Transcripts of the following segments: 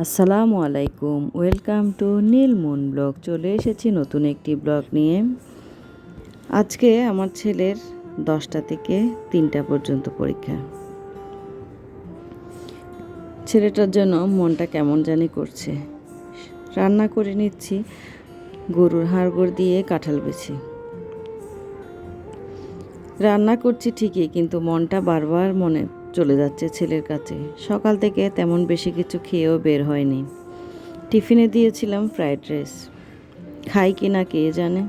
আসসালামু আলাইকুম, welcome to Neel moon blog. চলে এসেছি নতুন একটি ব্লগ নিয়ে। আজকে আমার ছেলের দশটা থেকে তিনটা পর্যন্ত পরীক্ষা। ছেলেটার জন্য মনটা কেমন জানি করছে। রান্না করে নিচ্ছি, গরুর হাড়গোড় দিয়ে কাঁঠাল বেছি। রান্না করছি ঠিকই, কিন্তু মনটা বারবার মনে চলে যাচ্ছে ছেলের কাছে। সকাল থেকে তেমন বেশি কিছু খেয়েও বের হয়নি। টিফিনে দিয়েছিলাম ফ্রাইড রাইস। খাই কি না কে জানে?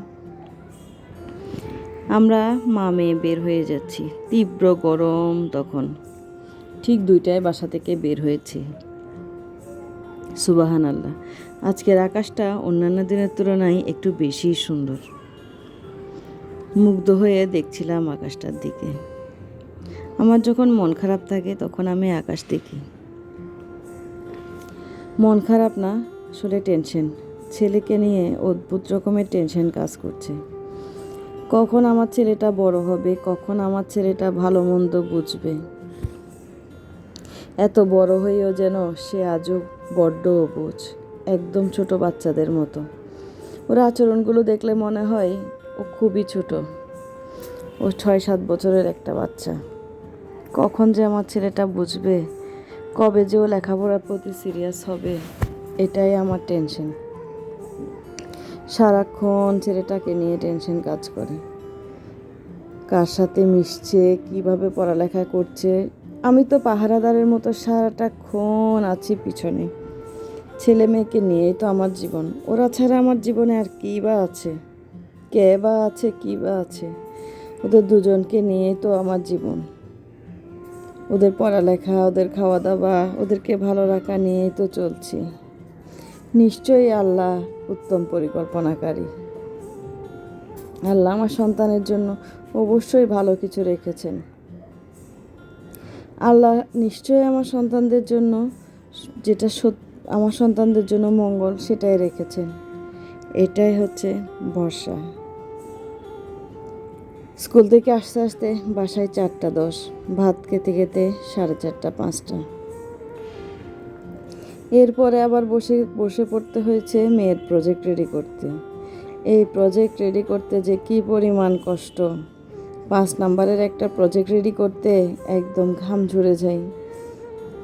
আমরা মা মেয়ে বের হয়ে যাচ্ছি। তীব্র গরম তখন। ঠিক দুইটায় বাসা থেকে বের হয়েছি। সুবাহান আল্লাহ আজকের আকাশটা অন্যান্য দিনের তুলনায় একটু বেশি সুন্দর। মুগ্ধ হয়ে দেখছিলাম আকাশটার দিকে। আমার যখন মন খারাপ থাকে, তখন আমি আকাশ দেখি। মন খারাপ না, আসলে টেনশন ছেলেকে নিয়ে অদ্ভুত রকমের টেনশন কাজ করছে। কখন আমার ছেলেটা বড় হবে, কখন আমার ছেলেটা ভালো মন্দ বুঝবে। এত বড় হয়েও যেন সে আজও বড্ড বোঝ একদম ছোট বাচ্চাদের মতো। ওর আচরণগুলো দেখলে মনে হয় ও খুবই ছোট। ও ছয় সাত বছরের একটা বাচ্চা। কখন যে আমার ছেলেটা বুঝবে? কবে যে ও লেখাপড়ার প্রতি সিরিয়াস হবে? এটাই আমার টেনশন সারাক্ষণ ছেলেটাকে নিয়ে টেনশন কাজ করে। কার সাথে মিশছে? কীভাবে পড়ালেখা করছে? আমি তো পাহারাদারের মতো সারাটাক্ষণ আছি পিছনে। ছেলে মেয়েকে নিয়েই তো আমার জীবন। ওরা ছাড়া আমার জীবনে আর কী বা আছে? কে বা আছে, কী বা আছে? ওদের দুজনকে নিয়েই তো আমার জীবন। ওদের পড়ালেখা, ওদের খাওয়া দাওয়া ওদেরকে ভালো রাখা নিয়েই তো চলছি। নিশ্চয়ই আল্লাহ উত্তম পরিকল্পনাকারী। আল্লাহ আমার সন্তানের জন্য অবশ্যই ভালো কিছু রেখেছেন। আল্লাহ নিশ্চয়ই আমার সন্তানদের জন্য যেটা আমার সন্তানদের জন্য মঙ্গল সেটাই রেখেছেন। এটাই হচ্ছে ভরসা। স্কুল থেকে আসতে আসতে বাসায় চারটা দশ, ভাত খেতে খেতে সাড়ে চারটা, পাঁচটা। এরপরে আবার বসে বসে পড়তে হয়েছে মেয়ের প্রজেক্ট রেডি করতে। এই প্রজেক্ট রেডি করতে যে কি পরিমাণ কষ্ট। পাঁচ নাম্বারের একটা প্রজেক্ট রেডি করতে একদম ঘাম ঝরে যায়।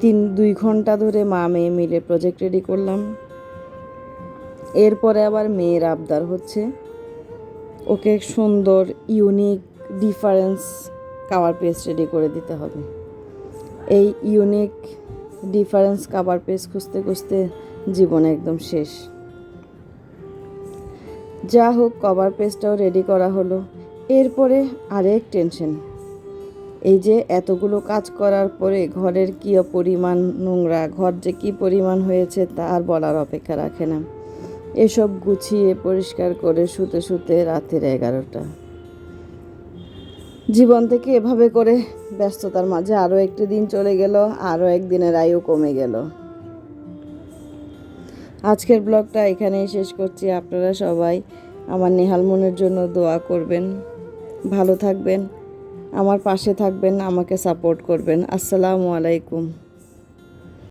তিন, দুই ঘণ্টা ধরে মা মেয়ে মিলে প্রজেক্ট রেডি করলাম। এরপরে আবার মেয়ের আবদার হচ্ছে। ওকে সুন্দর unique difference cover page ready করে দিতে হবে। এই ইউনিক ডিফারেন্স কাভার পেজ খুঁজতে খুঁজতে জীবন একদম শেষ। যা হোক কভার পেজটাও রেডি করা হলো। এরপরে আরেক টেনশন এই যে এতগুলো কাজ করার পরে ঘরের কী পরিমাণ নোংরা, ঘর যে কী পরিমাণ হয়েছে তা আর বলার অপেক্ষা রাখে না। এসব গুছিয়ে পরিষ্কার করে শুতে শুতে রাতের এগারোটা। জীবন থেকে এভাবে করে ব্যস্ততার মাঝে আরও একটি দিন চলে গেল, আরও একদিনের আয়ু কমে গেল। আজকের ব্লগটা এখানেই শেষ করছি। আপনারা সবাই আমার নেহাল মনের জন্য দোয়া করবেন, ভালো থাকবেন, আমার পাশে থাকবেন, আমাকে সাপোর্ট করবেন। আসসালামু আলাইকুম।